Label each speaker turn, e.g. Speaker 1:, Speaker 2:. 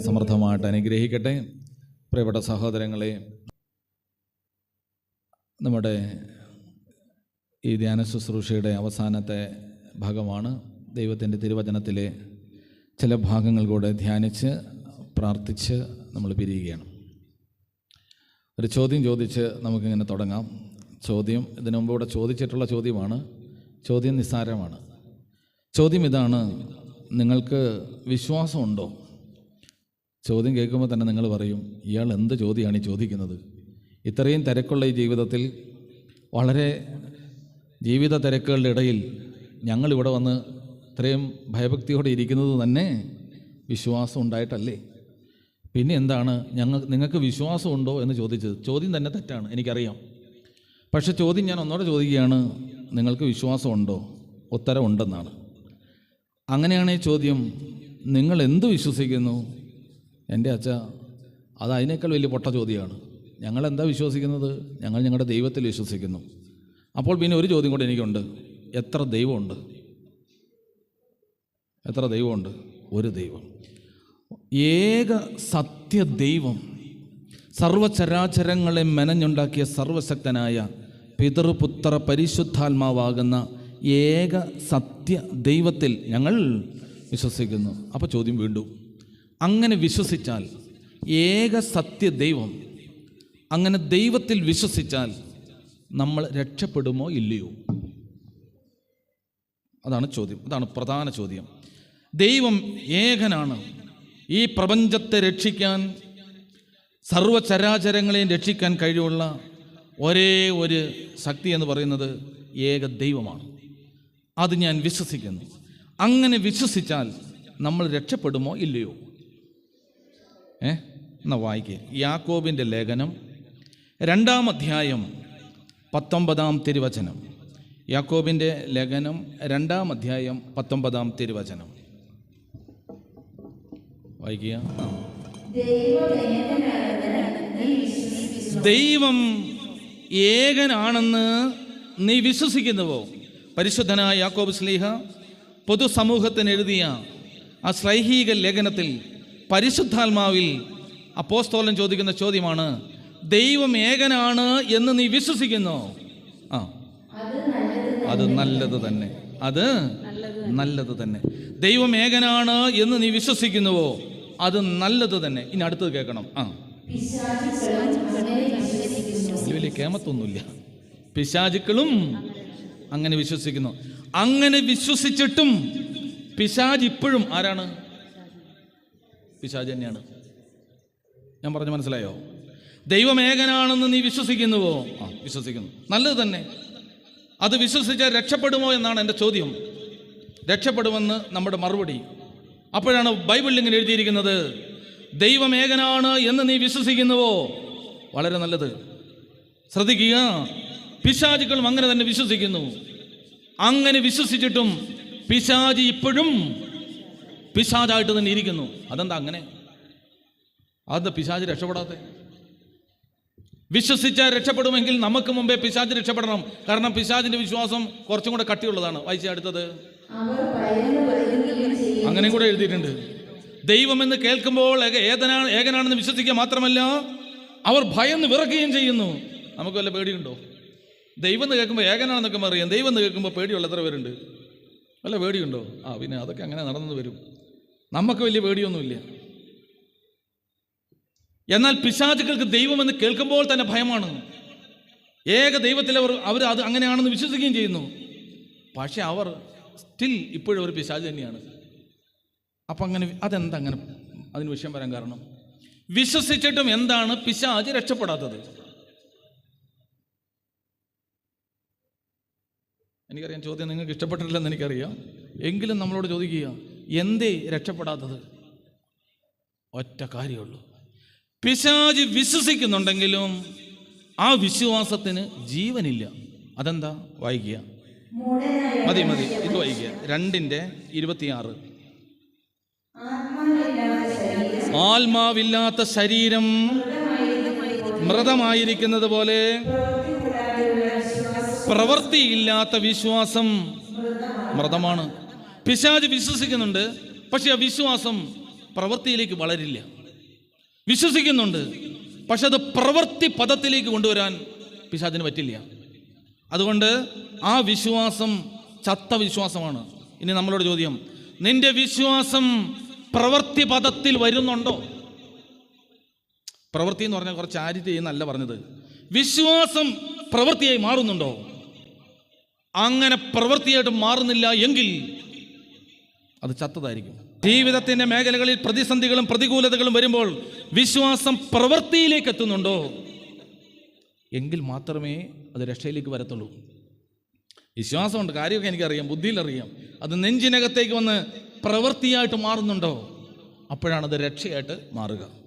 Speaker 1: സമൃദ്ധമായിട്ട് അനുഗ്രഹിക്കട്ടെ. പ്രിയപ്പെട്ട സഹോദരങ്ങളെ നമ്മുടെ ഈ ധ്യാന ശുശ്രൂഷയുടെ അവസാനത്തെ ഭാഗമാണ്. ദൈവത്തിന്റെ തിരുവചനത്തിലെ ചില ഭാഗങ്ങൾ കൂടെ ധ്യാനിച്ച് പ്രാർത്ഥിച്ച് നമ്മൾ പിരിയുകയാണ്. ഒരു ചോദ്യം ചോദിച്ച് നമുക്കിങ്ങനെ തുടങ്ങാം. ചോദ്യം ഇതിനു മുമ്പ് ഇവിടെ ചോദിച്ചിട്ടുള്ള ചോദ്യമാണ്. ചോദ്യം നിസ്സാരമാണ്. ചോദ്യം ഇതാണ് നിങ്ങൾക്ക് വിശ്വാസമുണ്ടോ? ചോദ്യം കേൾക്കുമ്പോൾ തന്നെ നിങ്ങൾ പറയും ഇയാൾ എന്ത് ചോദ്യമാണ് ഈ ചോദിക്കുന്നത്? ഇത്രയും തിരക്കുള്ള ഈ ജീവിതത്തിൽ വളരെ ജീവിത തിരക്കുകളുടെ ഇടയിൽ ഞങ്ങളിവിടെ വന്ന് ഇത്രയും ഭയഭക്തിയോടെ ഇരിക്കുന്നത് തന്നെ വിശ്വാസം ഉണ്ടായിട്ടല്ലേ? പിന്നെ എന്താണ് ഞങ്ങൾ നിങ്ങൾക്ക് വിശ്വാസമുണ്ടോ എന്ന് ചോദിച്ചത്? ചോദ്യം തന്നെ തെറ്റാണ് എനിക്കറിയാം. പക്ഷെ ചോദ്യം ഞാൻ ഒന്നോടെ ചോദിക്കുകയാണ് നിങ്ങൾക്ക് വിശ്വാസമുണ്ടോ ഉത്തരം ഉണ്ടെന്നാണ് അങ്ങനെയാണ് ഈ ചോദ്യം. നിങ്ങൾ എന്ത് വിശ്വസിക്കുന്നു? എന്റെ അച്ഛ അത് അതിനേക്കാൾ വലിയ പൊട്ട ചോദ്യമാണ്. ഞങ്ങൾ എന്താ വിശ്വസിക്കുന്നത്? ഞങ്ങൾ ഞങ്ങളുടെ ദൈവത്തിൽ വിശ്വസിക്കുന്നു. അപ്പോൾ പിന്നെ ഒരു ചോദ്യം കൂടെ എനിക്കുണ്ട്. എത്ര ദൈവമുണ്ട്? എത്ര ദൈവമുണ്ട്? ഒരു ദൈവം. ഏക സത്യ ദൈവം സർവചരാചരങ്ങളെ മെനഞ്ഞുണ്ടാക്കിയ സർവശക്തനായ പിതൃപുത്ര പരിശുദ്ധാത്മാവാകുന്ന ഏക സത്യ ദൈവത്തിൽ ഞങ്ങൾ വിശ്വസിക്കുന്നു. അപ്പോൾ ചോദ്യം വീണ്ടും. അങ്ങനെ വിശ്വസിച്ചാൽ ഏക സത്യ ദൈവം അങ്ങനെ ദൈവത്തിൽ വിശ്വസിച്ചാൽ നമ്മൾ രക്ഷപ്പെടുമോ ഇല്ലയോ? അതാണ് ചോദ്യം. അതാണ് പ്രധാന ചോദ്യം. ദൈവം ഏകനാണ്. ഈ പ്രപഞ്ചത്തെ രക്ഷിക്കാൻ സർവചരാചരങ്ങളെയും രക്ഷിക്കാൻ കഴിവുള്ള ഒരേ ഒരു ശക്തി എന്ന് പറയുന്നത് ഏക ദൈവമാണ്. അത് ഞാൻ വിശ്വസിക്കുന്നു. അങ്ങനെ വിശ്വസിച്ചാൽ നമ്മൾ രക്ഷപ്പെടുമോ ഇല്ലയോ? ഏ? എന്നാ വായിക്കുക യാക്കോബിന്റെ ലേഖനം രണ്ടാം അധ്യായം പത്തൊമ്പതാം തിരുവചനം. യാക്കോബിന്റെ ലേഖനം രണ്ടാം അധ്യായം പത്തൊമ്പതാം തിരുവചനം. വായിക്കുക. ദൈവം ഏകനാണെന്ന് നീ വിശ്വസിക്കുന്നുവോ? പരിശുദ്ധനായ യാക്കോബ് സ്ലീഹ പൊതുസമൂഹത്തിന് എഴുതിയ ആ ശ്ലൈഹിക ലേഖനത്തിൽ പരിശുദ്ധാത്മാവിൽ അപ്പോസ്തോലൻ ചോദിക്കുന്ന ചോദ്യമാണ് ദൈവം ഏകനാണ് എന്ന് നീ വിശ്വസിക്കുന്നു? ആ. അത് നല്ലത് തന്നെ. അത് നല്ലത് തന്നെ. ദൈവം ഏകനാണ് എന്ന് നീ വിശ്വസിക്കുന്നുവോ? അത് നല്ലത് തന്നെ. ഇനി അടുത്തത് കേൾക്കണം. ആ. വലിയ കേമത്തൊന്നുമില്ല. പിശാചുക്കളും അങ്ങനെ വിശ്വസിക്കുന്നു. അങ്ങനെ വിശ്വസിച്ചിട്ടും പിശാജ് ഇപ്പോഴും ആരാണ്? പിശാജ് തന്നെയാണ് ഞാൻ പറഞ്ഞു മനസ്സിലായോ? ദൈവമേകനാണെന്ന് നീ വിശ്വസിക്കുന്നുവോ? ആ വിശ്വസിക്കുന്നു. നല്ലത് തന്നെ. അത് വിശ്വസിച്ചാൽ രക്ഷപ്പെടുമോ എന്നാണ് എന്റെ ചോദ്യം. രക്ഷപ്പെടുമെന്ന് നമ്മുടെ മറുപടി. അപ്പോഴാണ് ബൈബിളിൽ ഇങ്ങനെ എഴുതിയിരിക്കുന്നത്. ദൈവമേകനാണ് എന്ന് നീ വിശ്വസിക്കുന്നുവോ? വളരെ നല്ലത്. ശ്രദ്ധിക്കുക. പിശാചുക്കളും അങ്ങനെ തന്നെ വിശ്വസിക്കുന്നു. അങ്ങനെ വിശ്വസിച്ചിട്ടും പിശാജി ഇപ്പോഴും പിശാചായിട്ട് തന്നെ ഇരിക്കുന്നു. അതെന്താ അങ്ങനെ? അതെന്താ പിശാജ് രക്ഷപ്പെടാത്തെ. വിശ്വസിച്ചാൽ രക്ഷപ്പെടുമെങ്കിൽ നമുക്ക് മുമ്പേ പിശാജ് രക്ഷപ്പെടണം. കാരണം പിശാജിന്റെ വിശ്വാസം കുറച്ചും കൂടെ കട്ടിയുള്ളതാണ്. വായിച്ച അടുത്തത്. അങ്ങനെ കൂടെ എഴുതിയിട്ടുണ്ട്. ദൈവമെന്ന് കേൾക്കുമ്പോൾ ഏതനാണ് ഏകനാണെന്ന് വിശ്വസിക്കുക മാത്രമല്ല അവർ ഭയന്ന് വിറക്കുകയും ചെയ്യുന്നു. നമുക്ക് വല്ല പേടിയുണ്ടോ? ദൈവം എന്ന് കേൾക്കുമ്പോൾ ഏകനാണെന്നൊക്കെ അറിയാം ദൈവം എന്ന് കേൾക്കുമ്പോൾ പേടിയുള്ള എത്ര പേരുണ്ട്. വല്ല പേടിയുണ്ടോ? ആ പിന്നെ അതൊക്കെ അങ്ങനെ നടന്നു വരും. നമുക്ക് വലിയ പേടിയൊന്നുമില്ല. എന്നാൽ പിശാചുക്കൾക്ക് ദൈവമെന്ന് കേൾക്കുമ്പോൾ തന്നെ ഭയമാണ്. ഏക ദൈവത്തിൽ അവർ അവർ അത് അങ്ങനെയാണെന്ന് വിശ്വസിക്കുകയും ചെയ്യുന്നു. പക്ഷെ അവർ സ്റ്റിൽ ഇപ്പോഴും ഒരു പിശാജ് തന്നെയാണ്. അപ്പം അങ്ങനെ അതെന്താ അങ്ങനെ അതിന് വിഷയം വരാൻ കാരണം? വിശ്വസിച്ചിട്ടും എന്താണ് പിശാജ് രക്ഷപ്പെടാത്തത്? എനിക്കറിയാം ചോദ്യം നിങ്ങൾക്ക് ഇഷ്ടപ്പെട്ടിട്ടില്ലെന്ന് എനിക്കറിയാം. എങ്കിലും നമ്മളോട് ചോദിക്കുക. എന്തേ രക്ഷപ്പെടാത്തത്? ഒറ്റ കാര്യമുള്ളൂ. പിശാജ് വിശ്വസിക്കുന്നുണ്ടെങ്കിലും ആ വിശ്വാസത്തിന് ജീവനില്ല. അതെന്താ? വായിക്കുക മതി മതി. ഇത് വായിക്കുക രണ്ടിന്റെ ഇരുപത്തിയാറ്. ആത്മാവില്ലാത്ത ശരീരം മൃതമായിരിക്കുന്നത് പോലെ പ്രവൃത്തിയില്ലാത്ത വിശ്വാസം മൃതമാണ്. പിശാജ് വിശ്വസിക്കുന്നുണ്ട് പക്ഷെ ആ വിശ്വാസം പ്രവൃത്തിയിലേക്ക് വളരില്ല. വിശ്വസിക്കുന്നുണ്ട് പക്ഷെ അത് പ്രവൃത്തി പദത്തിലേക്ക് കൊണ്ടുവരാൻ പിശാജിന് പറ്റില്ല. അതുകൊണ്ട് ആ വിശ്വാസം ചത്ത വിശ്വാസമാണ്. ഇനി നമ്മളോട് ചോദ്യം നിന്റെ വിശ്വാസം പ്രവൃത്തി പദത്തിൽ വരുന്നുണ്ടോ? പ്രവൃത്തി എന്ന് പറഞ്ഞാൽ കുറച്ച് ചാരിറ്റി എന്നല്ല പറഞ്ഞത്. വിശ്വാസം പ്രവൃത്തിയായി മാറുന്നുണ്ടോ? അങ്ങനെ പ്രവൃത്തിയായിട്ട് മാറുന്നില്ല എങ്കിൽ അത് ചത്തതായിരിക്കും. ജീവിതത്തിന്റെ മേഖലകളിൽ പ്രതിസന്ധികളും പ്രതികൂലതകളും വരുമ്പോൾ വിശ്വാസം പ്രവൃത്തിയിലേക്ക് എത്തുന്നുണ്ടോ? എങ്കിൽ മാത്രമേ അത് രക്ഷയിലേക്ക് വരത്തുള്ളൂ. വിശ്വാസമുണ്ട് കാര്യമൊക്കെ എനിക്കറിയാം ബുദ്ധിയിലറിയാം. അത് നെഞ്ചിനകത്തേക്ക് വന്ന് പ്രവൃത്തിയായിട്ട് മാറുന്നുണ്ടോ? അപ്പോഴാണത് രക്ഷയായിട്ട് മാറുക.